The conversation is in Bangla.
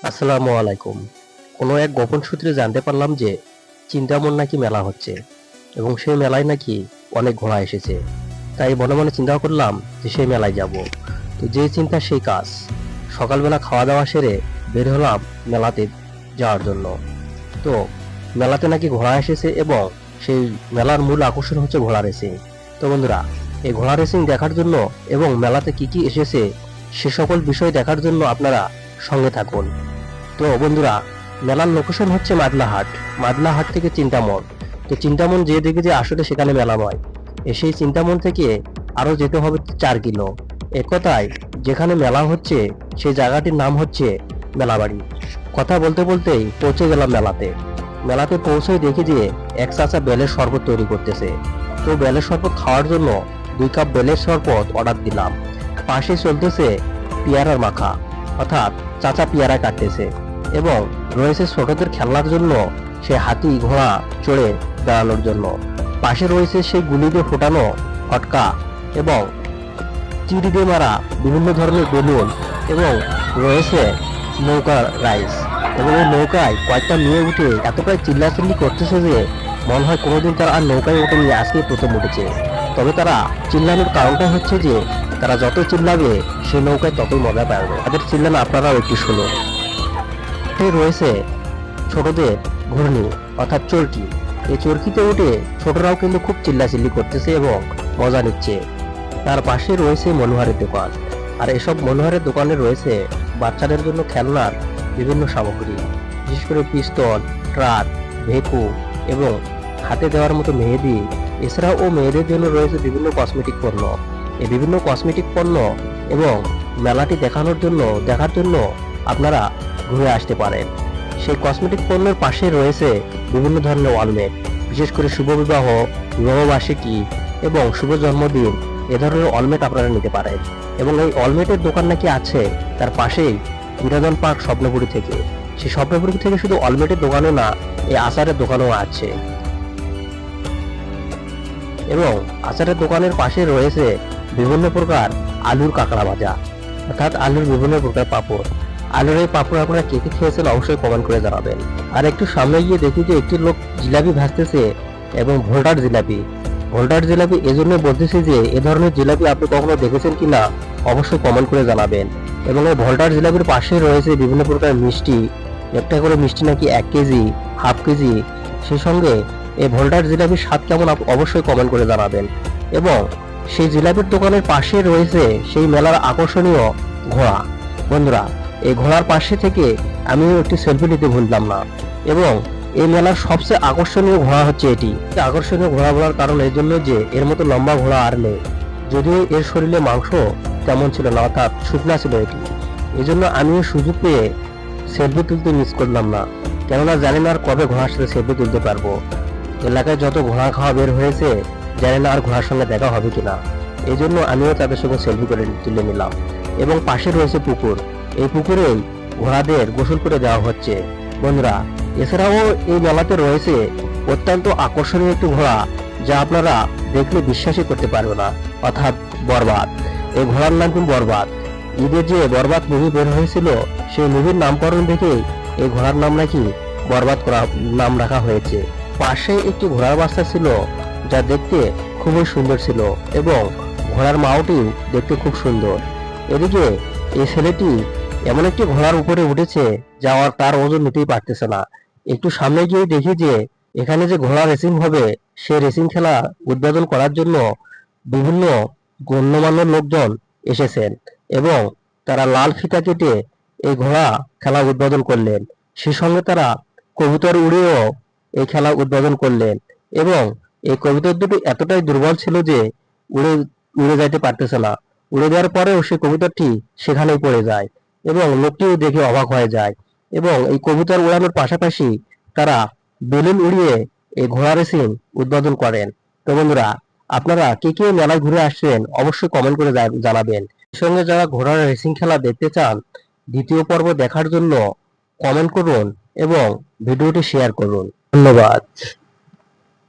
আসসালামু আলাইকুম। কোনো এক গোপন সূত্রে জানতে পারলাম যে চিন্তামন নাকি মেলা হচ্ছে এবং সেই মেলায় নাকি অনেক ঘোড়া এসেছে। তাই মনে মনে চিন্তা করলাম যে সেই মেলায় যাব। তো যে চিন্তা সেই কাজ। সকালবেলা খাওয়া দাওয়া সেরে বের হলাম মেলাতে যাওয়ার জন্য। তো মেলাতে নাকি ঘোড়া এসেছে এবং সেই মেলার মূল আকর্ষণ হচ্ছে ঘোড়া রেসিং তো বন্ধুরা, এই ঘোড়া রেসিং দেখার জন্য এবং মেলাতে কি কি এসেছে সে সকল বিষয় দেখার জন্য আপনারা সঙ্গে থাকুন। তো বন্ধুরা, মেলার লোকেশন হচ্ছে মাদলাহাট। মাদলাহাট থেকে চিন্তামন। তো চিন্তামন যে দেখে যে আসলে সেখানে মেলা নয় সেই চিন্তামন থেকে আরও যেতে হবে চার কিলো। এক কথায় যেখানে মেলা হচ্ছে, সেই জায়গাটির নাম হচ্ছে মেলাবাড়ি। কথা বলতে বলতেই পৌঁছে গেলাম মেলাতে। মেলাতে পৌঁছে দেখি যে এক চাচা বেলের শরবত তৈরি করতেছে। তো বেলের শরবত খাওয়ার জন্য দুই কাপ বেলের শরবত অর্ডার দিলাম। পাশে চলতেছে পেয়ারার মাখা। অর্থাৎ চাচা পেয়ারা কাটতেছে এবং রয়েছে ছোটদের খেলার জন্য সে হাতি ঘোড়া চড়ে বেড়ানোর জন্য। পাশে রয়েছে সেই গুলি দিয়ে ফোটানো ফটকা এবং চিড়ি দিয়ে মারা বিভিন্ন ধরনের বেলুন এবং রয়েছে নৌকা রাইস। এবং এই নৌকায় কয়েকটা মেয়ে উঠে এতটাই চিল্লাচিল্লি করতেছে যে মনে হয় কোনোদিন তারা আর নৌকায় ওঠেনি আজকে প্রথম উঠেছে। তবে তারা চিল্লানোর কারণটা হচ্ছে যে, তারা যত চিল্লাবে সেই নৌকায় ততই মজা পাবে। তাদের চিল্লানো আপনারাও একটু শুনুন। রয়েছে ছোটদের ঘূর্ণি, অর্থাৎ চরকি। এই চরকিতে উঠে ছোটরাও কিন্তু খুব চিল্লাচিল্লি করতেছে এবং মজা নিচ্ছে। তার পাশে রয়েছে মনোহারের দোকান। আর এসব মনোহারের দোকানে রয়েছে বাচ্চাদের জন্য খেলনার বিভিন্ন সামগ্রী। বিশেষ করে পিস্তল, ট্রাক ভেকু এবং হাতে দেওয়ার মতো মেহেদি এছাড়াও মেয়েদের জন্য রয়েছে বিভিন্ন কসমেটিক পণ্য। এই বিভিন্ন কসমেটিক পণ্য এবং মেলাটি দেখানোর জন্য, দেখার জন্য আপনারা ঘুরে আসতে পারেন। সেই কসমেটিক পণ্যের পাশে রয়েছে বিভিন্ন ধরনের ওয়ালমেট বিশেষ করে শুভ বিবাহ বিবাহবার্ষিকী এবং শুভ জন্মদিন, এ ধরনের অলমেট আপনারা নিতে পারেন। এবং এই অলমেটের দোকান নাকি আছে, তার পাশেই বিনোদন পার্ক স্বপ্নপুরী থেকে। সেই স্বপ্নপুরী থেকে শুধু অলমেটের দোকানও না, এই আচারের দোকানও আছে। এবং আচারের দোকানের পাশে রয়েছে বিভিন্ন প্রকার আলুর কাঁকড়া ভাজা, অর্থাৎ আলুর বিভিন্ন প্রকার পাপড়। আলুর এই পাপড় আপনারা কে কে খেয়েছেন অবশ্যই কমেন্ট করে জানাবেন। আর একটু সামনে গিয়ে দেখি যে একটি লোক জিলাপি ভাজতেছে এবং ভোল্টার জিলাপি। ভোল্টার জিলাপি এজন্য বলতেছি যে এ ধরনের জিলাপি আপনি কখনো দেখেছেন কিনা অবশ্যই কমেন্ট করে জানাবেন। এবং এই ভোল্টার জিলাপির পাশে রয়েছে বিভিন্ন প্রকার মিষ্টি, একটা করে মিষ্টি নাকি এক কেজি, হাফ কেজি সেই সঙ্গে এই ভোল্টার জিলাপির স্বাদ কেমন অবশ্যই কমেন্ট করে জানাবেন। এবং সেই জিলাপির দোকানের পাশে রয়েছে সেই মেলার আকর্ষণীয় ঘোড়া। বন্ধুরা, এই ঘোড়ার পাশে থেকে আমিও একটি সেলফি নিতে ভুললাম না। এবং এই মেলার সবচেয়ে আকর্ষণীয় ঘোড়া হচ্ছে এটি। আকর্ষণীয় ঘোড়া বলার কারণ এই জন্য যে এর মতো লম্বা ঘোড়া আর নেই। যদিও এর শরীরে মাংস তেমন ছিল না, অর্থাৎ শুকনা ছিল এটি। এই জন্য আমিও সুযোগ পেয়ে সেলফি তুলতে মিস করলাম না। কেননা জানি না আর কবে ঘোড়ার সাথে সেলফি তুলতে পারব। এলাকায় যত ঘোড়া খাওয়া বের হয়েছে, জানি না আর ঘোড়ার সঙ্গে দেখা হবে কিনা। এই জন্য আমিও তাদের সঙ্গে সেলফি করে তুলে নিলাম। এবং পাশে রয়েছে পুকুর। এই পুকুরেই ঘোড়াদের গোসল করে দেওয়া হচ্ছে। বন্ধুরা, এছাড়াও এই মেলাতে রয়েছে অত্যন্ত আকর্ষণীয় একটি ঘোড়া, যা আপনারা দেখলে বিশ্বাসই করতে পারবে না, অর্থাৎ বরবাদ। এই ঘোড়ার নাম কিন্তু বরবাদ। ঈদের যে বরবাদ মুভি বের হয়েছিল, সেই মুভির নামকরণ দেখেই এই ঘোড়ার নাম নাকি বরবাদ করা, নাম রাখা হয়েছে। পাশে একটি ঘোড়ার বাচ্চা ছিল, যা দেখতে খুবই সুন্দর ছিল এবং ঘোড়ার মাওটিও দেখতে খুব সুন্দর। এদিকে এই ছেলেটি এমন একটি ঘোড়ার উপরে উঠেছে, যা আর তার ওজন নিতেই পারতেছে না। একটু সামনে গিয়ে দেখি যে, এখানে যে ঘোড়া রেসিং হবে, সে রেসিং খেলা উদ্বোধন করার জন্য বিভিন্ন গণ্যমান্য লোকজন এসেছেন এবং তারা লাল ফিতা কেটে এই ঘোড়া খেলা উদ্বোধন করলেন। সে সঙ্গে তারা কবুতর উড়েও এই খেলা উদ্বোধন করলেন। এবং এই কবুতর দুটো এতটাই দুর্বল ছিল যে উড়ে উড়ে যাইতে পারতেছে না। উড়ে যাওয়ার পরেও সেই কবুতরটি সেখানেই পড়ে যায় এবং লোকটিও দেখে অবাক হয়ে যায়। এবং এই কবুতর উড়ানোর পাশাপাশি তারা বেলুন উড়িয়ে এই ঘোড়া রেসিং উদ্বোধন করেন। তো বন্ধুরা, আপনারা কে কে মেলায় ঘুরে আসছেন অবশ্যই কমেন্ট করে জানাবেন। সঙ্গে যারা ঘোড়ার রেসিং খেলা দেখতে চান, দ্বিতীয় পর্ব দেখার জন্য কমেন্ট করুন এবং ভিডিওটি শেয়ার করুন। ধন্যবাদ।